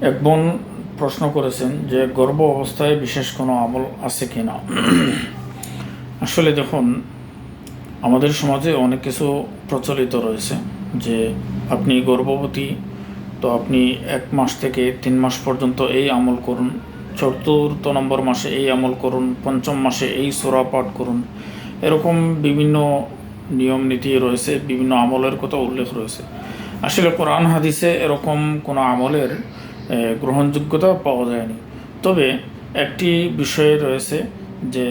এক বোন প্রশ্ন করেছেন যে, গর্ভ অবস্থায় বিশেষ কোনো আমল আছে কি না? আসলে দেখুন, আমাদের সমাজে অনেক কিছু প্রচলিত রয়েছে যে, আপনি গর্ভবতী, তো আপনি এক মাস থেকে তিন মাস পর্যন্ত এই আমল করুন, চতুর্থ নম্বর মাসে এই আমল করুন, পঞ্চম মাসে এই সোরা পাঠ করুন। এরকম বিভিন্ন নিয়ম নীতি রয়েছে, বিভিন্ন আমলের কথা উল্লেখ রয়েছে। আসলে কোরআন হাদিসে এরকম কোনো আমলের গ্রহণযোগ্যতা পাওয়া যায়নি। তবে একটি বিষয় রয়েছে যে,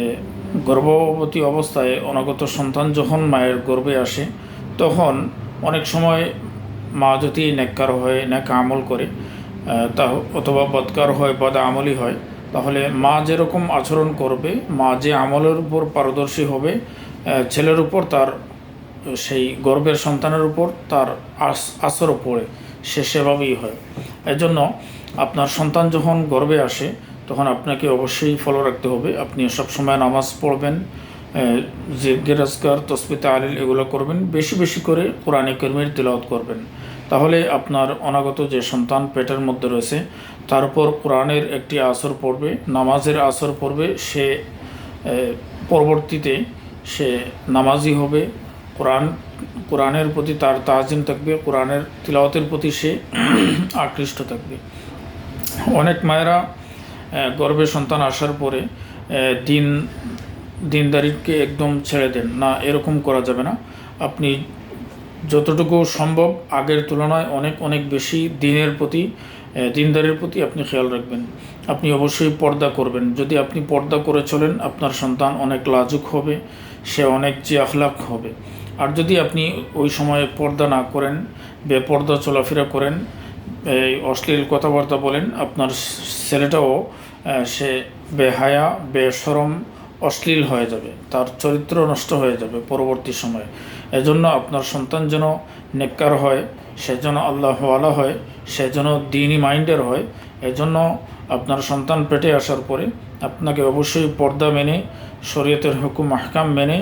গর্ভবতী অবস্থায় অনাগত সন্তান যখন মায়ের গর্ভে আসে, তখন অনেক সময় মা যদি নেককার হয় নেক আমল করে তা অথবা বদকার হয়, বদ আমলই হয়, তাহলে মা যেরকম আচরণ করবে, মা যে আমলের উপর পারদর্শী হবে ছেলের উপর তার, সেই গর্ভের সন্তানের উপর তার আস, আসরও পড়ে, সে সেভাবেই হয়। এজন্য আপনার সন্তান যখন গর্বে আসে, তখন আপনাকে অবশ্যই ফলো রাখতে হবে। আপনি সবসময় নামাজ পড়বেন যে গেরাজকার তসবিতে আলিল এগুলো করবেন, বেশি বেশি করে কোরআনে কর্মীর তিলাওয়াত করবেন। তাহলে আপনার অনাগত যে সন্তান পেটের মধ্যে রয়েছে, তার উপর কোরআনের একটি আসর পড়বে, নামাজের আসর পড়বে, সে পরবর্তীতে সে নামাজি হবে কোরআন, কোরআনের প্রতি তার তাজিম থাকবে, কোরআনের তিলাওয়াতের প্রতি সে আকৃষ্ট থাকবে। অনেক মায়েরা গর্ভে সন্তান আসার পরে দিন, দিনদারিকে একদম ছেড়ে দেন। না, এরকম করা যাবে না। আপনি যতটুকু সম্ভব আগের তুলনায় অনেক অনেক বেশি দিনের প্রতি দিনদারির প্রতি আপনি খেয়াল রাখবেন। আপনি অবশ্যই পর্দা করবেন। যদি আপনি পর্দা করে চলেন, আপনার সন্তান অনেক লাজুক হবে, সে অনেক যে আখলাক হবে। আর যদি আপনি ওই সময়ে পর্দা না করেন, বেপর্দা চলাফেরা করেন, এই অশ্লীল কথাবার্তা বলেন, আপনার ছেলেটাও সে বেহায়া, বেসরম, অশ্লীল হয়ে যাবে। তার চরিত্র নষ্ট হয়ে যাবে পরবর্তী সময়ে। এজন্য আপনার সন্তান যেন নেককার হয়, সে যেন আল্লাহ আল্লাহওয়ালা হয়, সে যেন দিনই মাইন্ডের হয়, এজন্য আপনার সন্তান পেটে আসার পরে আপনাকে অবশ্যই পর্দা মেনে, শরীয়তের হুকুম আহকাম মেনে,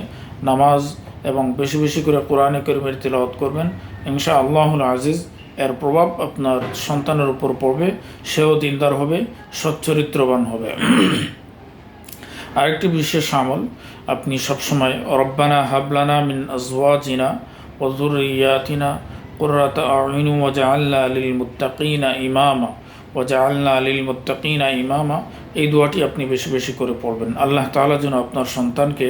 নামাজ এবং বেশি বেশি করে কোরআনে করিমের তিলাওয়াত করবেন। ইনশা আল্লাহুল আজিজ, এর প্রভাব আপনার সন্তানের উপর পড়বে, সেও দিনদার হবে, সচ্চরিত্রবান হবে। আরেকটি বিশেষ আমল, আপনি সবসময় রব্বানা হাবলানা মিন আজওয়াজিনা ওজুরিয়াতিনা কুররাতা আইনু ওয়াজআলনা লিল মুত্তাকিনা ইমামা। ওয়াজআলনা লিল মুত্তাকিনা ইমামা। এই দোয়াটি আপনি বেশি বেশি করে পড়বেন। আল্লাহ তাআলা যেন আপনার সন্তানকে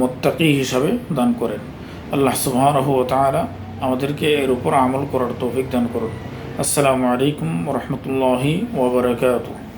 মোত্তাকি হিসাবে দান করেন। আল্লাহ ওয়া তাআলা আমাদেরকে এর উপর আমল করার তৌফিক দান করুন। আসসালামু আলাইকুম রাহমাতুল্লাহি ওয়া বারাকাতুহু।